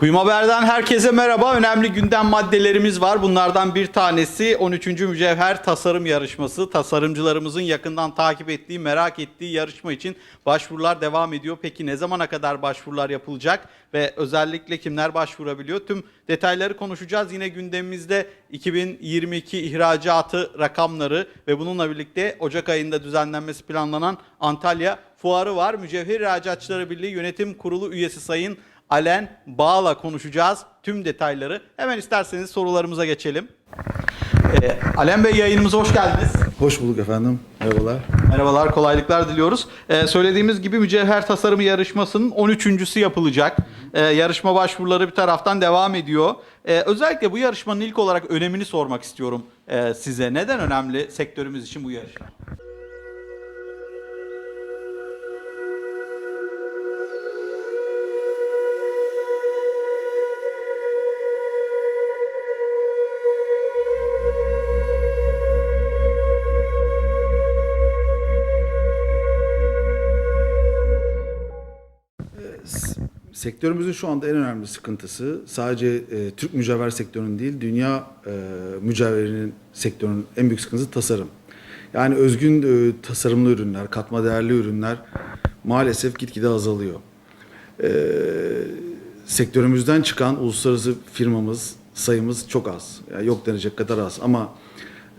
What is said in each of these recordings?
Kuyum Haber'den herkese merhaba. Önemli gündem maddelerimiz var. Bunlardan bir tanesi 13. Mücevher Tasarım Yarışması. Tasarımcılarımızın yakından takip ettiği, merak ettiği yarışma için başvurular devam ediyor. Peki ne zamana kadar başvurular yapılacak ve özellikle kimler başvurabiliyor? Tüm detayları konuşacağız. Yine gündemimizde 2022 ihracatı rakamları ve bununla birlikte Ocak ayında düzenlenmesi planlanan Antalya Fuarı var. Mücevher İhracatçıları Birliği Yönetim Kurulu üyesi Sayın Alen Bağ'la konuşacağız tüm detayları. Hemen isterseniz sorularımıza geçelim. Ee, Alen Bey yayınımıza hoş geldiniz. Hoş bulduk efendim. Merhabalar. Merhabalar, kolaylıklar diliyoruz. Ee, söylediğimiz gibi mücevher tasarımı yarışmasının 13.sü yapılacak. Ee, yarışma başvuruları bir taraftan devam ediyor. Ee, özellikle bu yarışmanın ilk olarak önemini sormak istiyorum e, size. Neden önemli sektörümüz için bu yarışma? Sektörümüzün şu anda en önemli sıkıntısı sadece e, Türk mücevher sektörünün değil, dünya e, mücevherinin sektörünün en büyük sıkıntısı tasarım. Yani özgün e, tasarımlı ürünler, katma değerli ürünler maalesef gitgide azalıyor. E, sektörümüzden çıkan uluslararası firmamız sayımız çok az. Yani yok denecek kadar az ama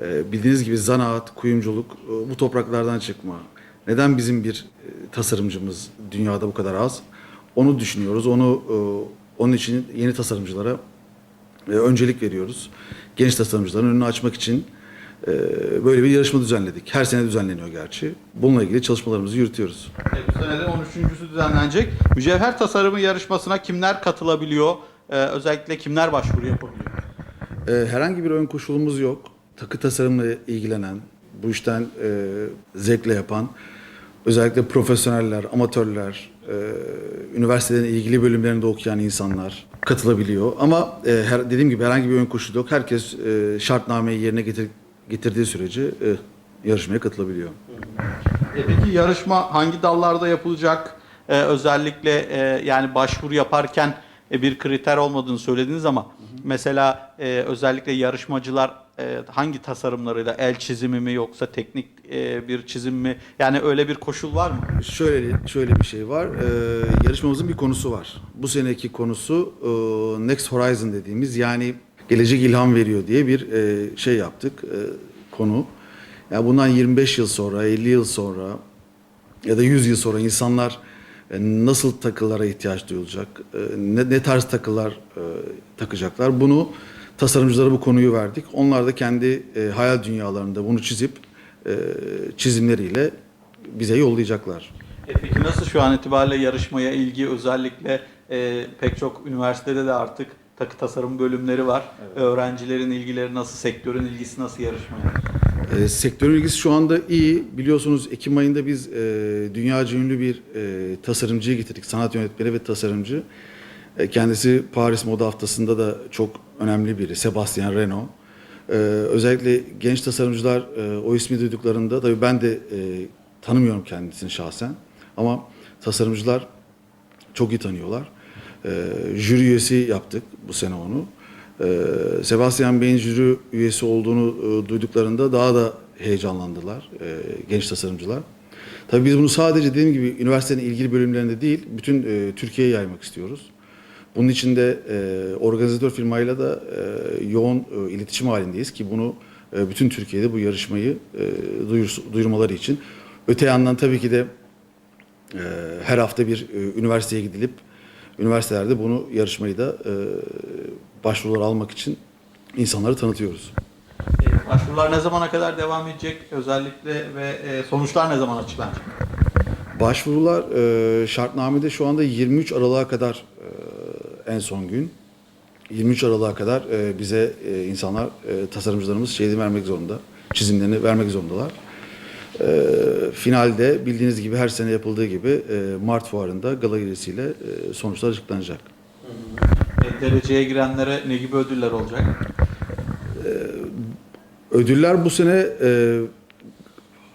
e, bildiğiniz gibi zanaat, kuyumculuk e, bu topraklardan çıkma. Neden bizim bir e, tasarımcımız dünyada bu kadar az? Onu düşünüyoruz. Onu e, onun için yeni tasarımcılara e, öncelik veriyoruz. Genç tasarımcıların önünü açmak için e, böyle bir yarışma düzenledik. Her sene düzenleniyor gerçi. Bununla ilgili çalışmalarımızı yürütüyoruz. E, bu sene de 13.sü düzenlenecek. Mücevher tasarımı yarışmasına kimler katılabiliyor? Ee, özellikle kimler başvuru yapabiliyor? E, herhangi bir ön koşulumuz yok. Takı tasarımla ilgilenen, bu işten e, zevkle yapan, özellikle profesyoneller, amatörler, e, üniversitelerin ilgili bölümlerinde okuyan insanlar katılabiliyor. Ama e, her, dediğim gibi herhangi bir ön koşul yok. Herkes e, şartnameyi yerine getir, getirdiği sürece e, yarışmaya katılabiliyor. E peki yarışma hangi dallarda yapılacak? E, özellikle e, yani başvuru yaparken e, bir kriter olmadığını söylediniz ama mesela e, özellikle yarışmacılar e, hangi tasarımlarıyla el çizimi mi yoksa teknik e, bir çizim mi? Yani öyle bir koşul var mı? Şöyle şöyle bir şey var. Ee, yarışmamızın bir konusu var. Bu seneki konusu e, Next Horizon dediğimiz yani gelecek ilham veriyor diye bir e, şey yaptık e, konu. Yani bundan 25 yıl sonra, 50 yıl sonra ya da 100 yıl sonra insanlar nasıl takılara ihtiyaç duyulacak, e, ne, ne tarz takılar e, takacaklar bunu tasarımcılara bu konuyu verdik. Onlar da kendi e, hayal dünyalarında bunu çizip e, çizimleriyle bize yollayacaklar. E peki nasıl şu an itibariyle yarışmaya ilgi özellikle e, pek çok üniversitede de artık takı tasarım bölümleri var. Öğrencilerin ilgileri nasıl, sektörün ilgisi nasıl yarışmaya? E, sektörün ilgisi şu anda iyi. Biliyorsunuz Ekim ayında biz e, dünyaca ünlü bir e, tasarımcıyı getirdik. Sanat yönetmeni ve tasarımcı. E, kendisi Paris Moda Haftası'nda da çok önemli biri. Sebastian Reno. E, özellikle genç tasarımcılar e, o ismi duyduklarında, tabii ben de e, tanımıyorum kendisini şahsen. Ama tasarımcılar çok iyi tanıyorlar. E, jüri üyesi yaptık bu sene onu. Ee, Sebastian Bey'in jüri üyesi olduğunu e, duyduklarında daha da heyecanlandılar e, genç tasarımcılar. Tabii biz bunu sadece dediğim gibi üniversitenin ilgili bölümlerinde değil, bütün e, Türkiye'ye yaymak istiyoruz. Bunun için de organizatör firmayla da yoğun iletişim halindeyiz ki bunu bütün Türkiye'de bu yarışmayı duyur, duyurmaları için. Öte yandan tabii ki de her hafta bir üniversiteye gidilip üniversitelerde bunu yarışmayı da e, başvurular almak için insanları tanıtıyoruz. E, başvurular ne zamana kadar devam edecek özellikle ve e, sonuçlar ne zaman açıklanacak? Başvurular e, şartnamede şu anda 23 Aralık'a kadar e, en son gün. 23 Aralık'a kadar e, bize e, insanlar, e, tasarımcılarımız şeyini vermek zorunda, çizimlerini vermek zorundalar. E, finalde bildiğiniz gibi her sene yapıldığı gibi e, Mart fuarında gala gecesiyle e, sonuçlar açıklanacak. E, dereceye girenlere ne gibi ödüller olacak? Ödüller bu sene e,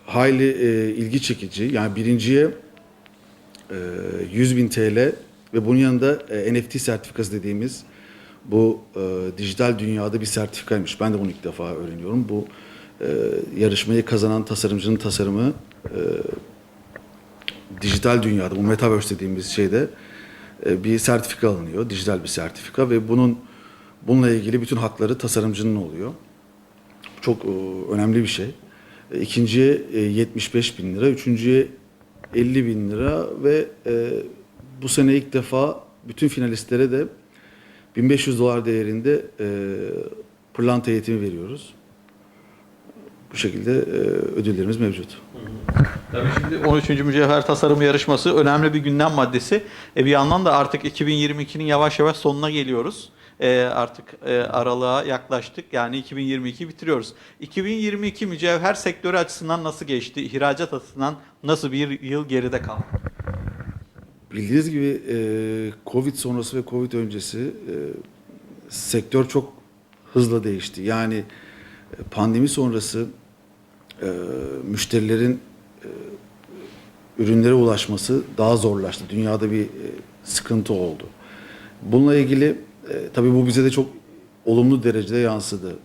hayli e, ilgi çekici. Yani birinciye e, 100 bin TL ve bunun yanında e, NFT sertifikası dediğimiz bu e, dijital dünyada bir sertifikaymış. Ben de bunu ilk defa öğreniyorum. Bu e, yarışmayı kazanan tasarımcının tasarımı e, dijital dünyada, bu metaverse dediğimiz şeyde e, bir sertifika alınıyor. Dijital bir sertifika ve bunun bununla ilgili bütün hakları tasarımcının oluyor. Çok e, önemli bir şey. E, İkinciye e, 75 bin lira, üçüncüye 50 bin lira ve e, bu sene ilk defa bütün finalistlere de 1500 dolar değerinde e, pırlanta eğitimi veriyoruz. Bu şekilde e, ödüllerimiz mevcut. Tabii şimdi 13. Mücevher Tasarım Yarışması önemli bir gündem maddesi. E bir yandan da artık 2022'nin yavaş yavaş sonuna geliyoruz. E artık e, aralığa yaklaştık. Yani 2022 bitiriyoruz. 2022 mücevher sektörü açısından nasıl geçti? İhracat açısından nasıl bir yıl geride kaldı? Bildiğiniz gibi e, Covid sonrası ve Covid öncesi e, sektör çok hızla değişti. Yani pandemi sonrası e, müşterilerin e, ürünlere ulaşması daha zorlaştı. Dünyada bir e, sıkıntı oldu. Bununla ilgili e, tabii bu bize de çok olumlu derecede yansıdı.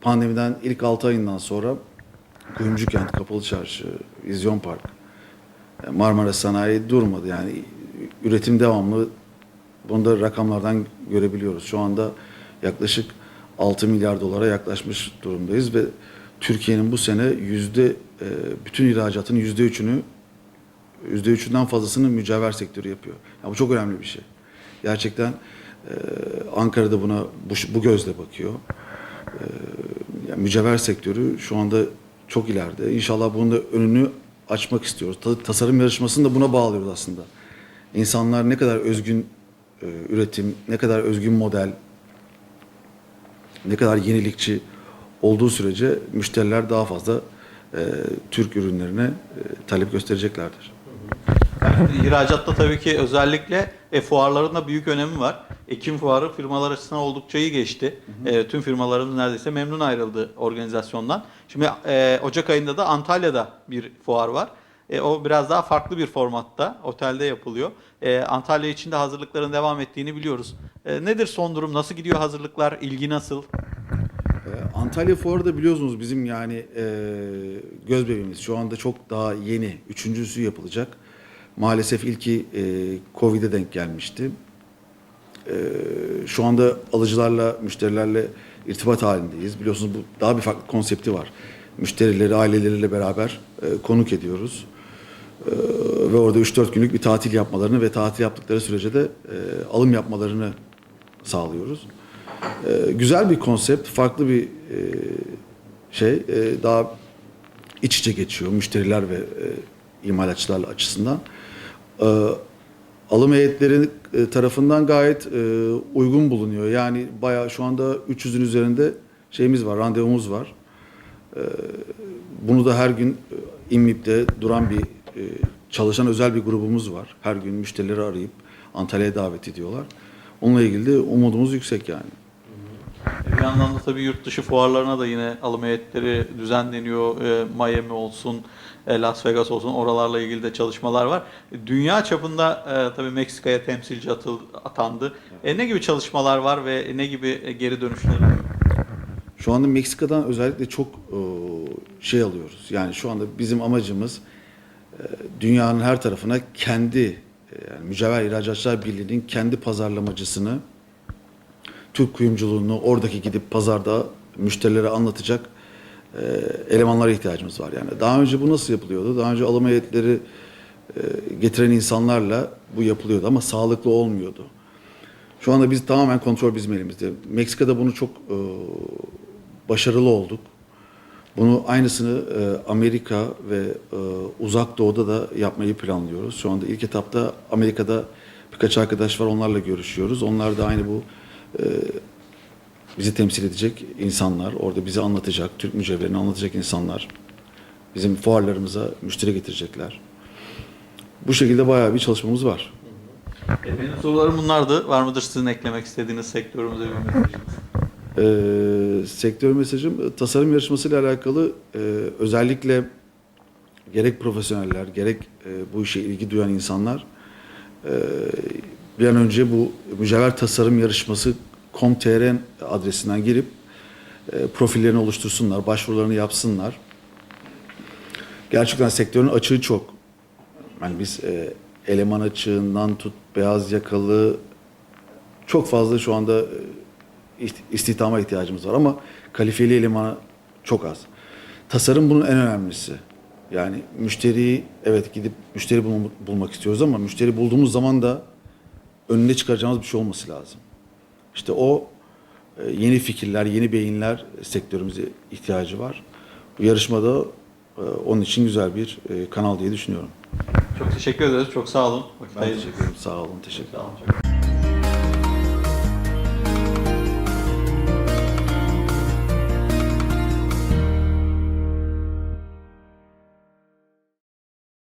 Pandemiden ilk 6 ayından sonra Kuyumcu Kent, Kapalı Çarşı, Vizyon Park, e, Marmara Sanayi durmadı. Yani üretim devamlı. Bunu da rakamlardan görebiliyoruz. Şu anda yaklaşık 6 milyar dolara yaklaşmış durumdayız ve Türkiye'nin bu sene yüzde e, bütün ihracatının yüzde üçünü yüzde üçünden fazlasını mücevher sektörü yapıyor. Yani bu çok önemli bir şey. Gerçekten e, Ankara'da buna bu, bu gözle bakıyor. E, yani mücevher sektörü şu anda çok ileride. İnşallah bunun da önünü açmak istiyoruz. Ta- tasarım yarışmasını da buna bağlıyoruz aslında. İnsanlar ne kadar özgün e, üretim, ne kadar özgün model, ne kadar yenilikçi olduğu sürece müşteriler daha fazla e, Türk ürünlerine e, talep göstereceklerdir. Yani ihracatta tabii ki özellikle e, fuarların da büyük önemi var. Ekim fuarı firmalar açısından oldukça iyi geçti. E, tüm firmalarımız neredeyse memnun ayrıldı organizasyondan. Şimdi e, Ocak ayında da Antalya'da bir fuar var. E, o biraz daha farklı bir formatta, otelde yapılıyor. E, Antalya için de hazırlıkların devam ettiğini biliyoruz. E, nedir son durum? Nasıl gidiyor hazırlıklar? İlgi nasıl? Ee, Antalya Fuarı da biliyorsunuz bizim yani e, göz bebeğimiz. Şu anda çok daha yeni. Üçüncüsü yapılacak. Maalesef ilki e, Covid'e denk gelmişti. E, şu anda alıcılarla, müşterilerle irtibat halindeyiz. Biliyorsunuz bu daha bir farklı konsepti var. Müşterileri, aileleriyle beraber e, konuk ediyoruz. E, ve orada 3-4 günlük bir tatil yapmalarını ve tatil yaptıkları sürece de e, alım yapmalarını sağlıyoruz. Ee, güzel bir konsept, farklı bir e, şey, e, daha iç içe geçiyor müşteriler ve e, imalatçılar açısından. Ee, alım heyetleri e, tarafından gayet e, uygun bulunuyor. Yani bayağı şu anda 300'ün üzerinde şeyimiz var, randevumuz var. Ee, bunu da her gün e, İMMİP'te duran bir e, çalışan özel bir grubumuz var. Her gün müşterileri arayıp Antalya'ya davet ediyorlar. Onunla ilgili de umudumuz yüksek yani. Bir yandan da tabii yurt dışı fuarlarına da yine alım heyetleri düzenleniyor. E, Miami olsun, e, Las Vegas olsun oralarla ilgili de çalışmalar var. E, Dünya çapında e, tabii Meksika'ya temsilci atıl, atandı. E, ne gibi çalışmalar var ve ne gibi e, geri dönüşler? Şu anda Meksika'dan özellikle çok e, şey alıyoruz. Yani şu anda bizim amacımız dünyanın her tarafına kendi e, yani Mücevher İhracatçılar Birliği'nin kendi pazarlamacısını Türk kuyumculuğunu oradaki gidip pazarda müşterilere anlatacak e, elemanlara ihtiyacımız var. Yani daha önce bu nasıl yapılıyordu? Daha önce alım heyetleri e, getiren insanlarla bu yapılıyordu ama sağlıklı olmuyordu. Şu anda biz tamamen kontrol bizim elimizde. Meksika'da bunu çok e, başarılı olduk. Bunu aynısını e, Amerika ve e, Uzak Doğu'da da yapmayı planlıyoruz. Şu anda ilk etapta Amerika'da birkaç arkadaş var onlarla görüşüyoruz. Onlar da aynı bu e, bizi temsil edecek insanlar, orada bizi anlatacak, Türk mücevherini anlatacak insanlar. Bizim fuarlarımıza müşteri getirecekler. Bu şekilde bayağı bir çalışmamız var. Benim sorularım bunlardı. Var mıdır sizin eklemek istediğiniz sektörümüze bir mesajınız? Ee, sektör mesajım e, tasarım yarışmasıyla alakalı e, özellikle gerek profesyoneller gerek e, bu işe ilgi duyan insanlar e, bir an önce bu mücevher tasarım yarışması com.tr adresinden girip e, profillerini oluştursunlar, başvurularını yapsınlar. Gerçekten sektörün açığı çok. Yani biz e, eleman açığından tut beyaz yakalı çok fazla şu anda e, istihdama ihtiyacımız var ama kalifeli elemana çok az. Tasarım bunun en önemlisi. Yani müşteriyi evet gidip müşteri bul- bulmak istiyoruz ama müşteri bulduğumuz zaman da önüne çıkaracağımız bir şey olması lazım. İşte o e, yeni fikirler, yeni beyinler sektörümüze ihtiyacı var. Bu yarışmada e, onun için güzel bir e, kanal diye düşünüyorum. Çok teşekkür ederiz. Çok sağ olun. Vakit Ben teşekkür ederim. Sağ olun. Teşekkür Sağ ederim. olun.